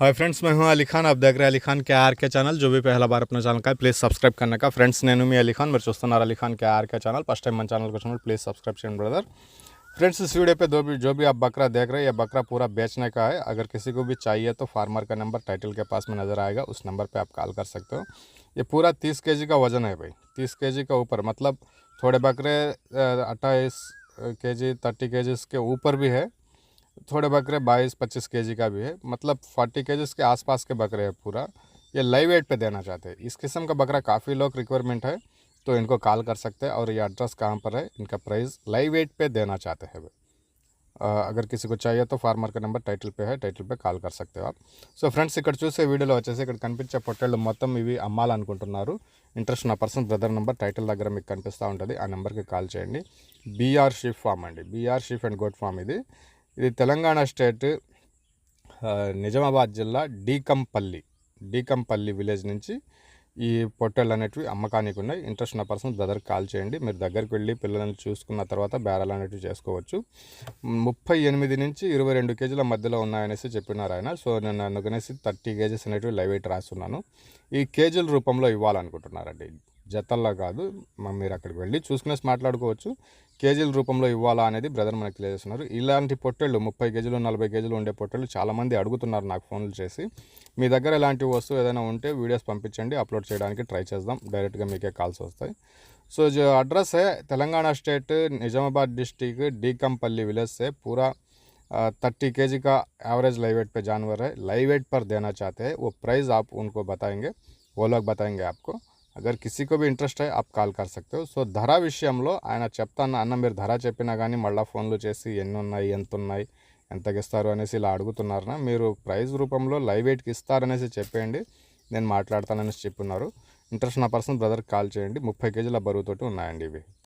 Hi friends मैं हूँ अली खान। आप देख रहे हैं अली खान के आर के चैनल जो भी पहला बार अपना चैनल का है प्लीज़ सब्सक्राइब करने का। फ्रेंड्स नैनू मी अली खान, मेरे चुस्तानार अली खान के R K channel first time मन चैनल को चैनल प्लीज़ सब्सक्राइब चैन ब्रदर फ्रेंड्स इस वीडियो पे दो भी, जो भी आप बकरा देख रहे हैं यह बकरा पूरा बेचने का है, अगर किसी को भी चाहिए तो फार्मर का नंबर टाइटल के पास में नज़र आएगा, उस नंबर पर आप कॉल कर सकते हो। ये पूरा तीस के का वज़न है भाई, तीस के का ऊपर मतलब थोड़े बकरे अट्ठाईस के जी थर्टी के के ऊपर भी है थोड़े बकरे बाईस पच्चीस के का भी है मतलब फोर्टी के के आसपास के बकरे हैं पूरा ये लाइव वेट पे देना चाहते हैं इस किस्म का बकरा काफ़ी लोग रिक्वायरमेंट है तो इनको कॉल कर सकते हैं और ये एड्रेस कहाँ पर है इनका प्राइस लाइव वेट पे देना चाहते हैं वे ఆ, అగర్ కిసి को चाहिए तो ఫార్మర్ का నెంబర్ టైటిల్ పే హై టైటిల్ పే కాల్ కర్ సక్తే ఆప్ సో ఫ్రెండ్స్ ఇక్కడ చూసే వీడియోలో వచ్చేసి ఇక్కడ కనిపించే పొట్టేళ్ళు మొత్తం ఇవి అమ్మాలనుకుంటున్నారు ఇంట్రెస్ట్ ఉన్న పర్సన్ బ్రదర్ నెంబర్ టైటిల్ దగ్గర మీకు కనిపిస్తూ ఉంటుంది ఆ నెంబర్కి కాల్ చేయండి బీఆర్ షీఫ్ ఫామ్ అండి BR sheep and goat farm ఇది ఇది తెలంగాణ స్టేట్ నిజామాబాద్ జిల్లా డీకంపల్లి. డీకంపల్లి విలేజ్ నుంచి ఈ పొట్టెలు అనేటివి అమ్మకానికి ఉన్నాయి. ఇంట్రెస్ట్ ఉన్న పర్సన్ బ్రదర్కి కాల్ చేయండి. మీరు దగ్గరికి వెళ్ళి పిల్లల్ని చూసుకున్న తర్వాత బేరాలు అనేటివి చేసుకోవచ్చు. ముప్పై ఎనిమిది నుంచి ఇరవై రెండు కేజీల మధ్యలో ఉన్నాయనేసి చెప్పినారు ఆయన. సో నేను అందుకనేసి థర్టీ కేజీస్ అనేటివి లైవ్ ఎయిట్ రాస్తున్నాను. ఈ కేజీల రూపంలో ఇవ్వాలనుకుంటున్నారండి. జతల్లో కాదు మీరు అక్కడికి వెళ్ళి చూసుకునేసి మాట్లాడుకోవచ్చు. కేజీల రూపంలో ఇవ్వాలా అనేది బ్రదర్ మనకు తెలియజేస్తున్నారు ఇలాంటి పొట్టేళ్ళు ముప్పై కేజీలు నలభై కేజీలు ఉండే పొట్టేళ్ళు చాలామంది అడుగుతున్నారు నాకు ఫోన్లు చేసి మీ దగ్గర ఇలాంటి వస్తువు ఏదైనా ఉంటే వీడియోస్ పంపించండి అప్లోడ్ చేయడానికి ట్రై చేద్దాం డైరెక్ట్గా మీకే కాల్స్ వస్తాయి సో जो एड्रेस है Telangana state Nizamabad district Deekampalli village से पूरा थर्टी के का एवरेज लाइव वेट पे जानवर है लाइव वेट पर देना चाहते हैं वो प्राइस आप उनको बताएंगे वो लोग बताएंगे आपको అగర్ కిసీ కో ఇంట్రెస్ట్ అయ్యి ఆప్ కాల్ కర్ సక్తే సో ధర విషయంలో ఆయన చెప్తాను అన్న మీరు ధర చెప్పినా కానీ మళ్ళీ ఫోన్లు చేసి ఎన్ని ఉన్నాయి ఎంత ఉన్నాయి ఎంతకి ఇస్తారు అనేసి ఇలా అడుగుతున్నారన? మీరు ప్రైస్ రూపంలో లైవ్ ఎయిట్కి ఇస్తారనేసి చెప్పేయండి. నేను మాట్లాడతాననేసి చెప్పున్నారు. ఇంట్రెస్ట్ నా పర్సన్ బ్రదర్కి కాల్ చేయండి. ముప్పై కేజీల బరువుతోటి ఉన్నాయండి ఇవి.